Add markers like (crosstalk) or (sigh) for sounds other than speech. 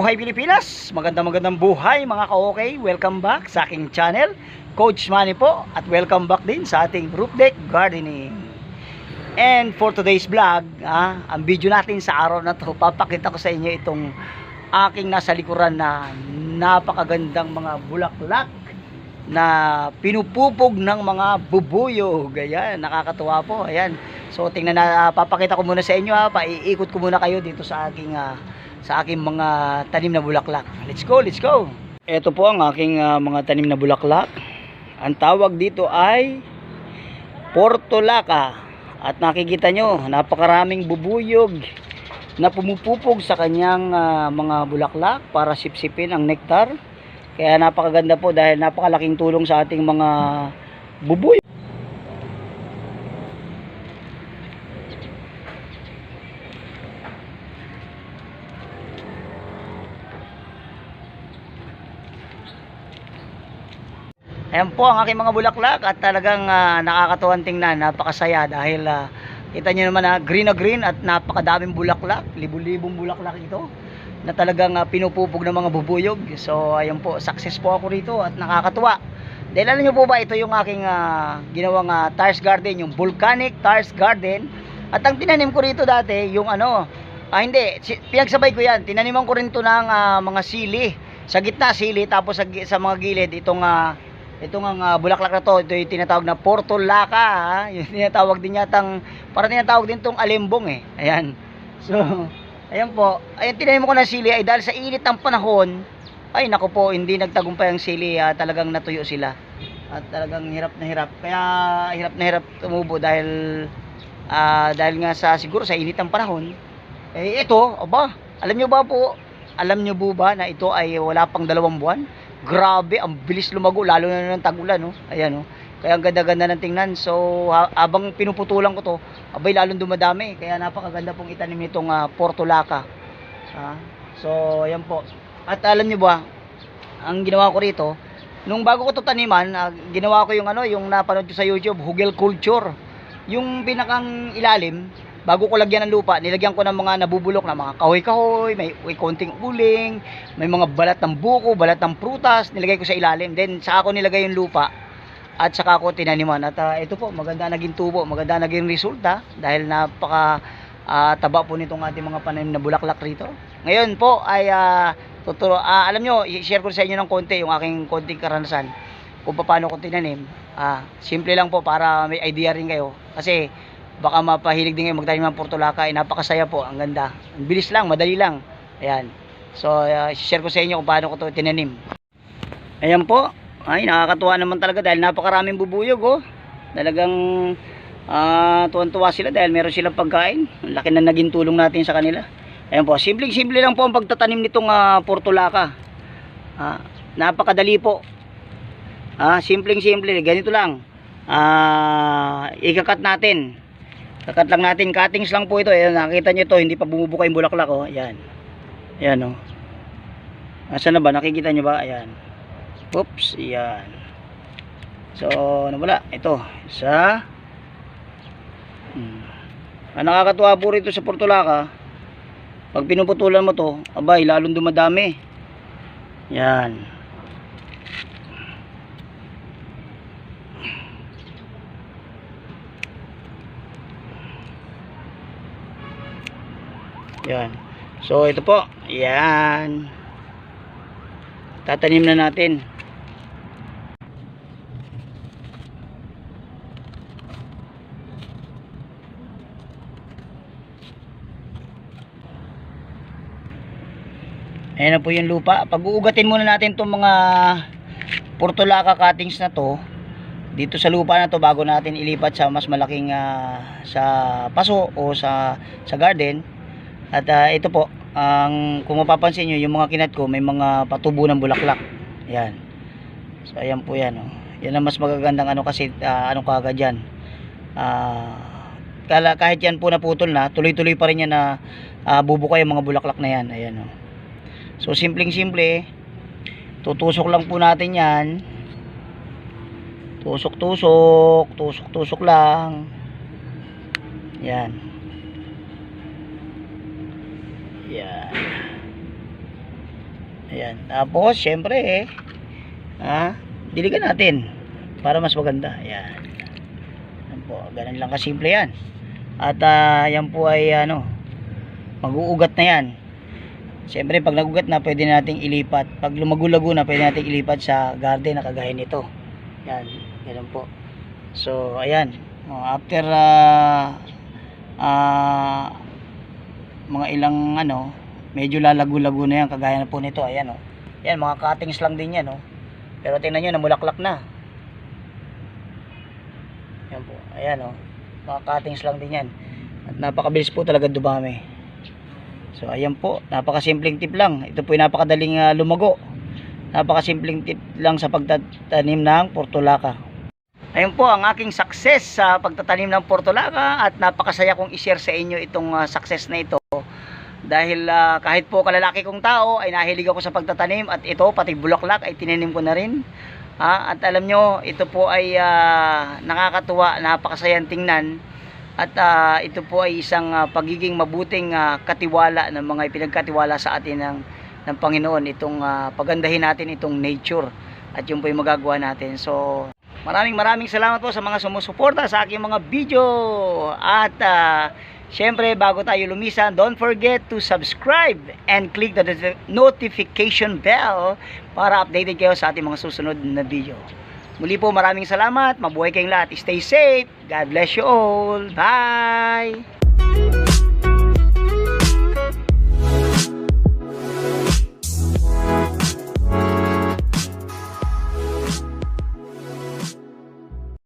buhay Pilipinas! Magandang magandang buhay mga ka-okay. Welcome back sa aking channel, Coach Manny po. At welcome back din sa ating roof deck gardening. And for today's vlog, ah, ang video natin sa araw na to, papakita ko sa inyo itong aking nasa likuran na napakagandang mga bulaklak na pinupupog ng mga bubuyog. Ayan, nakakatuwa po. Ayan. So tingnan na papakita ko muna sa inyo ha, paiikot ko muna kayo dito sa aking ah, sa aking mga tanim na bulaklak. Let's go, let's go. Ito po ang aking ah, mga tanim na bulaklak. Ang tawag dito ay Portulaca. At nakikita nyo, napakaraming bubuyog na pumupupog sa kanyang ah, mga bulaklak para sipsipin ang nektar. Kaya napakaganda po dahil napakalaking tulong sa ating mga bubuyog. Ayan po ang aking mga bulaklak at talagang ah, nakakatuwang tingnan, napakasaya dahil ah, kita nyo naman na green na green at napakadaming bulaklak, libu-libong bulaklak ito na talagang ah, pinupupog ng mga bubuyog. So ayun po, success po ako rito at nakakatuwa. Dahil alam nyo po ba, ito yung aking ah, ginawang uh, tires garden, yung volcanic tires garden. At ang tinanim ko rito dati, yung ano, ah hindi, pinagsabay ko yan, tinaniman ko rin to ng ah, mga sili. Sa gitna sili, tapos sa, sa mga gilid, itong ah, itong ang ah, bulaklak na to, ito yung tinatawag na portulaca, ha? (laughs) yung tinatawag din yatang, parang tinatawag din tong alimbong eh. Ayan. So, ayan po, ayan tinanim ko na sili ay dahil sa init ng panahon, ay nako po, hindi nagtagumpay ang sili, ah, talagang natuyo sila. At talagang hirap na hirap. Kaya hirap na hirap tumubo dahil ah, dahil nga sa siguro sa init ng panahon. Eh ito, aba, alam nyo ba po, alam nyo po ba na ito ay wala pang dalawang buwan? Grabe, ang bilis lumago, lalo na ng tag-ulan, no? Ayan, no? Kaya ang ganda-ganda ng tingnan. So, ha- habang pinuputulan ko to, abay lalong dumadami. Kaya napakaganda pong itanim nitong ah, portulaca. Ah, so, ayan po. At alam niyo ba, ang ginawa ko rito, nung bago ko to taniman, ah, ginawa ko yung ano, yung napanood ko sa YouTube, hugel culture. Yung pinakang ilalim, bago ko lagyan ng lupa, nilagyan ko ng mga nabubulok na mga kahoy-kahoy, may, may konting uling, may mga balat ng buko, balat ng prutas, nilagay ko sa ilalim. Then, saka ko nilagay yung lupa at saka ko tinaniman. At ah, ito po, maganda naging tubo, maganda naging resulta dahil napaka ah, taba po nitong ating mga pananim na bulaklak rito. Ngayon po ay ah, tuturo, ah, alam nyo, i-share ko sa inyo ng konti yung aking konting karanasan kung paano ko tinanim. Ah, simple lang po para may idea rin kayo. Kasi baka mapahilig din kayo magtanim ng portulaka, ay napakasaya po, ang ganda. Ang bilis lang, madali lang. Ayan. So, ah, share ko sa inyo kung paano ko to tinanim. Ayan po. Ay, nakakatuwa naman talaga dahil napakaraming bubuyog oh. Talagang ah tuwan-tuwa sila dahil meron silang pagkain. Ang laki na naging tulong natin sa kanila. Ayan po, simpleng-simple lang po ang pagtatanim nitong ah, portulaka. Ah, napakadali po. Ah, simpleng-simple, ganito lang. Ah, ikakat natin. Kakat lang natin, cuttings lang po ito. Ayan, nakita niyo ito, hindi pa bumubuka yung bulaklak oh. Ayan. Ayan oh. Nasaan na ba? Nakikita niyo ba? Ayan. Oops, ayan. So, ano wala? Ito, isa. Hmm. Ang nakakatuwa po rito sa Portulaca, pag pinuputulan mo to, abay, lalong dumadami. Yan. Yan. So, ito po. Yan. Tatanim na natin. Ayan na po yung lupa. Pag-uugatin muna natin itong mga portulaca cuttings na to dito sa lupa na to bago natin ilipat sa mas malaking ah, sa paso o sa sa garden. At ah, ito po, ang kung mapapansin nyo, yung mga kinat ko may mga patubo ng bulaklak. Yan. So ayan po yan. Oh. Yan ang mas magagandang ano kasi ah, ano kagad yan. Ah, kala kahit yan po naputol na, tuloy-tuloy pa rin yan na ah, bubukay yung mga bulaklak na yan. Ayan oh. So simpleng simple, tutusok lang po natin yan. Tusok-tusok, tusok-tusok lang. Yan. Yan. Ayan. Tapos, syempre eh, ah, diligan natin para mas maganda. Ayan. Ayan po, ganun lang kasimple yan. At ah, yan po ay ano, mag-uugat na yan. Siyempre, pag nagugat na, pwede nating ilipat. Pag lumagulago na, pwede nating ilipat sa garden na kagaya nito. Yan, ganun po. So, ayan. Oh, after ah, ah, mga ilang ano, medyo lalago-lago na yan kagaya na po nito ayan oh. Yan mga cuttings lang din yan oh. Pero tingnan niyo namulaklak na. Yan po. Ayan oh. Mga cuttings lang din yan. At napakabilis po talaga dumami. So ayan po, napakasimpleng tip lang. Ito po yung napakadaling ah, lumago. Napakasimpleng tip lang sa pagtatanim ng portulaka. Ayun po ang aking success sa pagtatanim ng portulaka at napakasaya kong i-share sa inyo itong ah, success na ito dahil ah, kahit po kalalaki kong tao ay nahilig ako sa pagtatanim at ito pati bulaklak ay tinanim ko na rin. Ah, at alam nyo ito po ay ah, nakakatuwa napakasayang tingnan. At ah, ito po ay isang ah, pagiging mabuting ah, katiwala ng mga ipinagkatiwala sa atin ng, ng Panginoon itong ah, pagandahin natin itong nature. At yun po yung magagawa natin. So Maraming maraming salamat po sa mga sumusuporta sa aking mga video. At ah, syempre bago tayo lumisan, don't forget to subscribe and click the noti- notification bell para updated kayo sa ating mga susunod na video. Muli po maraming salamat. Mabuhay kayong lahat. Stay safe. God bless you all. Bye!